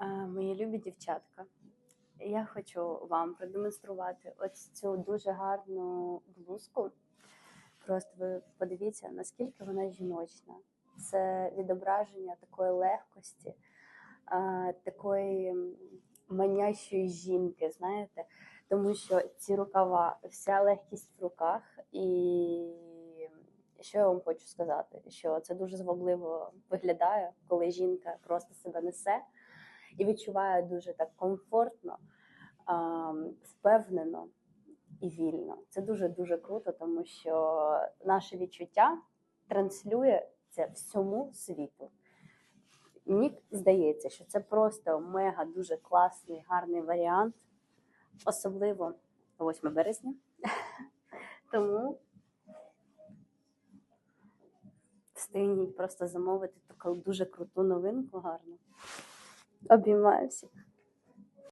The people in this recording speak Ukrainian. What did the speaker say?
А, Мої любі дівчатка, я хочу вам продемонструвати ось цю дуже гарну блузку. Просто ви подивіться, наскільки вона жіночна. Це відображення такої легкості, такої манящої жінки, знаєте, тому що ці рукава, вся легкість в руках, і що я вам хочу сказати, що це дуже звабливо виглядає, коли жінка просто себе несе і відчуваю дуже так комфортно, впевнено і вільно. Це дуже дуже круто, тому що наше відчуття транслює це всьому світу. Мені здається, що це просто мега дуже класний, гарний варіант, особливо 8 березня. Тому встигніть просто замовити таку дуже круту новинку гарну. Обіймаю всіх.